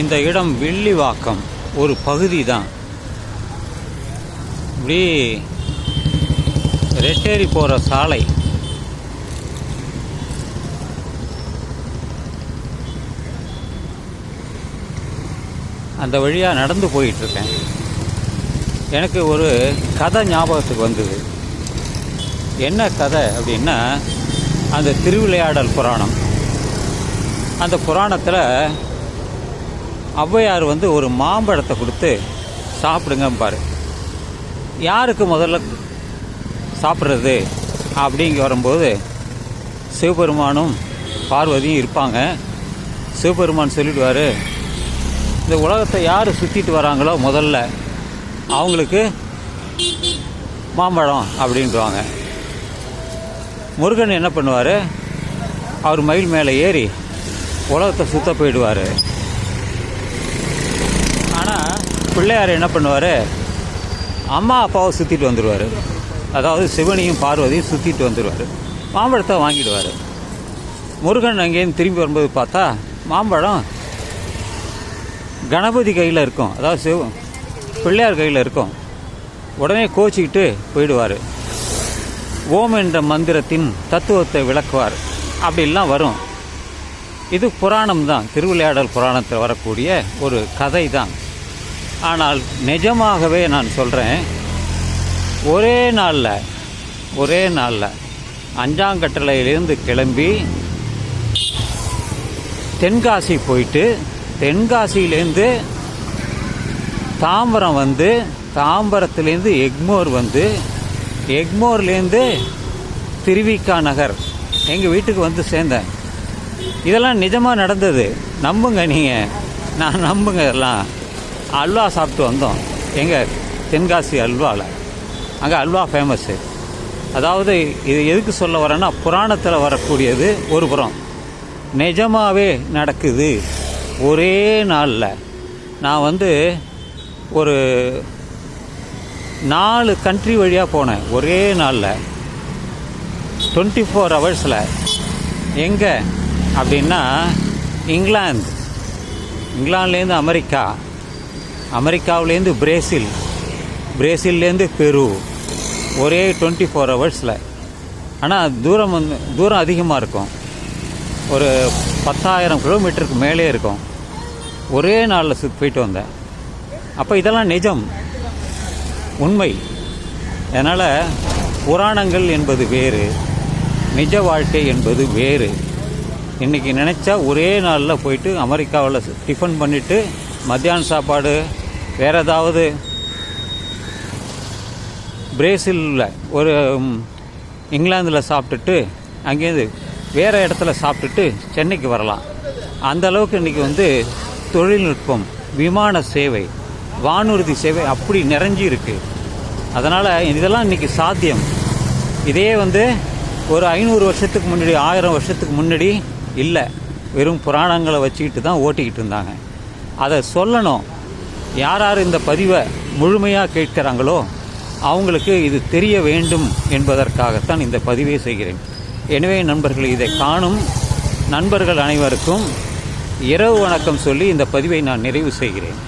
இந்த இடம் வில்லிவாக்கம் ஒரு பகுதி தான் இப்படி ரெட்டேரி போகிற சாலை. அந்த வழியாக நடந்து போயிட்டுருக்கேன். எனக்கு ஒரு கதை ஞாபகத்துக்கு வந்தது. என்ன கதை அப்படின்னா அந்த திருவிளையாடல் புராணம். அந்த புராணத்தில் ஔவையார் வந்து ஒரு மாம்பழத்தை கொடுத்து சாப்பிடுங்கம்பார் யாருக்கு முதல்ல சாப்பிட்றது அப்படிங்க வரும்போது சிவபெருமானும் பார்வதியும் இருப்பாங்க. சிவபெருமான் சொல்லிடுவார் இந்த உலகத்தை யார் சுற்றிட்டு வராங்களோ முதல்ல அவங்களுக்கு மாம்பழம் அப்படின்டுவாங்க முருகன் என்ன பண்ணுவார்? அவர் மயில் மேலே ஏறி உலகத்தை சுத்த போயிடுவார் ஆனால் பிள்ளையார் என்ன பண்ணுவார்? அம்மா அப்பாவை சுற்றிட்டு வந்துடுவார் அதாவது சிவனையும் பார்வதியும் சுற்றிட்டு வந்துடுவார் மாம்பழத்தை வாங்கிடுவார். முருகன் அங்கேருந்து திரும்பி வரும்போது பார்த்தா மாம்பழம் கணபதி கையில் இருக்கும். அதாவது சிவ பிள்ளையார் கையில் இருக்கும். உடனே கோச்சிக்கிட்டு போயிடுவார். ஓம் என்ற மந்திரத்தின் தத்துவத்தை விளக்குவார். அப்படிலாம் வரும். இது புராணம் தான் திருவிளையாடல் புராணத்தில் வரக்கூடிய ஒரு கதை தான் ஆனால் நிஜமாகவே நான் சொல்கிறேன் ஒரே நாளில் ஒரே நாளில் அஞ்சாங்கட்டளையிலேருந்து கிளம்பி தென்காசி போயிட்டு தென்காசியிலேருந்து தாம்பரம் வந்து தாம்பரத்துலேருந்து எக்மோர் வந்து எக்மோர்லேருந்து திருவிக்கா நகர் எங்கள் வீட்டுக்கு வந்து சேர்ந்தேன். இதெல்லாம் நிஜமாக நடந்தது. நம்புங்க நீங்கள் நான் நம்புங்க இதெல்லாம் அல்வா சாப்பிட்டு வந்தோம். எங்கள் தென்காசி அல்வாவில் அங்கே அல்வா ஃபேமஸ்ஸு அதாவது இது எதுக்கு சொல்ல வரேன்னா புராணத்தில் வரக்கூடியது ஒரு புறம். நிஜமாகவே நடக்குது. ஒரே நாளில். நான் வந்து ஒரு நாலு கண்ட்ரி வழியாக போனேன். ஒரே நாளில். டுவெண்ட்டி ஃபோர் ஹவர்ஸில் எங்கே? அப்படின்னா இங்கிலாந்து. இங்கிலாந்துலேருந்து அமெரிக்கா. அமெரிக்காவிலேருந்து பிரேசில் பிரேசில்லேருந்து பெரு ஒரே டுவெண்ட்டி ஃபோர் ஹவர்ஸில் ஆனால் தூரம் வந்து தூரம் அதிகமாக இருக்கும். ஒரு பத்தாயிரம் கிலோமீட்டருக்கு மேலே இருக்கும். ஒரே நாளில் சு போயிட்டு வந்தேன். அப்போ இதெல்லாம் நிஜம். உண்மை. அதனால் புராணங்கள் என்பது வேறு. நிஜ வாழ்க்கை என்பது வேறு. இன்றைக்கி நினச்சா ஒரே நாளில் போயிட்டு அமெரிக்காவில் டிஃபன் பண்ணிவிட்டு மத்தியான சாப்பாடு வேறு ஏதாவது பிரேசிலில் ஒரு இங்கிலாந்தில் சாப்பிட்டுட்டு அங்கேருந்து வேறு இடத்துல சாப்பிட்டுட்டு சென்னைக்கு வரலாம். அந்த அளவுக்கு இன்றைக்கி வந்து தொழில்நுட்பம் விமான சேவை வானூர்தி சேவை அப்படி நிறைஞ்சி இருக்குது அதனால் இதெல்லாம் இன்றைக்கி சாத்தியம். இதே வந்து ஒரு ஐநூறு வருஷத்துக்கு முன்னாடி ஆயிரம் வருஷத்துக்கு முன்னாடி இல்லை. வெறும் புராணங்களை வச்சுக்கிட்டு தான் ஓட்டிக்கிட்டு இருந்தாங்க. அதை சொல்லணும். யார் யார் இந்த பதிவை முழுமையாக கேட்கிறாங்களோ அவங்களுக்கு இது தெரிய வேண்டும் என்பதற்காகத்தான் இந்த பதிவை செய்கிறேன். எனவே நண்பர்கள் இதை காணும் நண்பர்கள் அனைவருக்கும் இரவு வணக்கம் சொல்லி இந்த பதிவை நான் நிறைவு செய்கிறேன்.